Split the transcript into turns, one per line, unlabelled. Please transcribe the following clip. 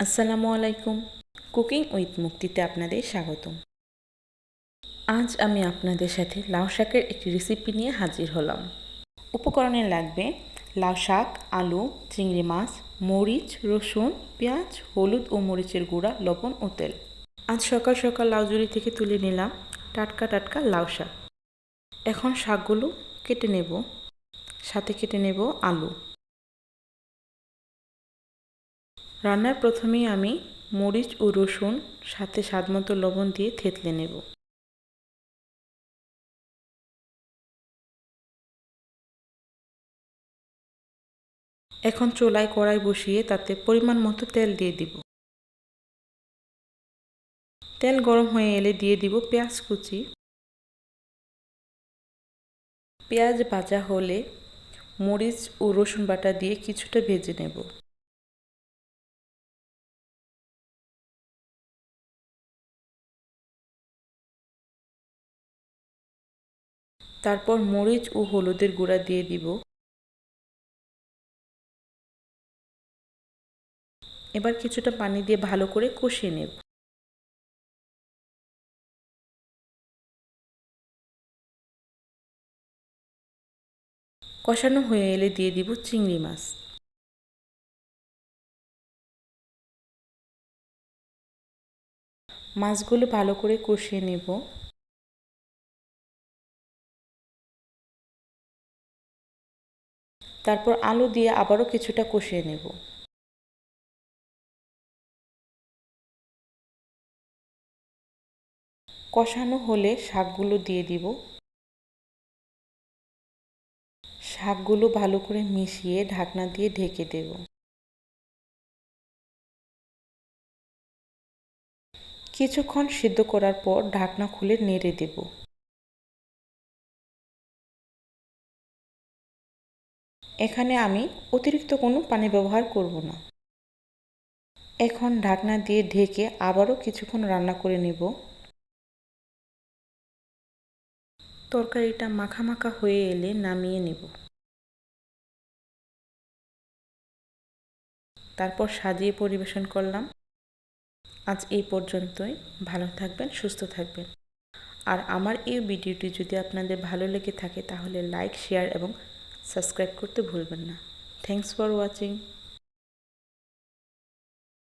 আসসালামু আলাইকুম। Cooking with মুক্তিতে আপনাদের স্বাগতম। আজ আমি আপনাদের সাথে লাউ শাকের একটি রেসিপি নিয়ে হাজির হলাম। উপকরণে লাগবে লাউ শাক, আলু, চিংড়ি মাছ, মরিচ, রসুন, পেঁয়াজ, হলুদ ও মরিচের গুঁড়া, লবণ ও তেল। আজ সকাল সকাল লাউ জুড়ি থেকে তুলে নিলাম টাটকা টাটকা লাউ শাক। এখন শাকগুলো কেটে নেব। সাথে কেটে নেব আলু। রান্নার প্রথমেই আমি মরিচ ও রসুন সাথে স্বাদমতো লবণ দিয়ে থেতলে নেব। এখন চোলায় কড়াই বসিয়ে তাতে পরিমাণ মতো তেল দিয়ে দিব। তেল গরম হয়ে এলে দিয়ে দিব পেঁয়াজ কুচি। পেঁয়াজ ভাজা হলে মরিচ ও রসুন বাটা দিয়ে কিছুটা ভেজে নেব। তারপর মরিচ ও হলুদের গুঁড়া দিয়ে দিব। এবার কিছুটা পানি দিয়ে ভালো করে কষিয়ে নেব। কষানো হয়ে এলে দিয়ে দিব চিংড়ি মাছ। মাছগুলো ভালো করে কষিয়ে নেব। তারপর আলু দিয়ে আবারও কিছুটা কষিয়ে নেব। কষানো হলে শাকগুলো দিয়ে দিব। শাকগুলো ভালো করে মিশিয়ে ঢাকনা দিয়ে ঢেকে দেব। কিছুক্ষণ সিদ্ধ করার পর ঢাকনা খুলে নেড়ে দেব। এখানে আমি অতিরিক্ত কোনো পানি ব্যবহার করব না। এখন ঢাকনা দিয়ে ঢেকে আবারও কিছুক্ষণ রান্না করে নেব। তরকারিটা মাখা মাখা হয়ে এলে নামিয়ে নেব। তারপর সাজিয়ে পরিবেশন করলাম। আজ এই পর্যন্তই। ভালো থাকবেন, সুস্থ থাকবেন। আর আমার এই ভিডিওটি যদি আপনাদের ভালো লেগে থাকে তাহলে লাইক, শেয়ার এবং সাবস্ক্রাইব করতে ভুলবেন না। Thanks for watching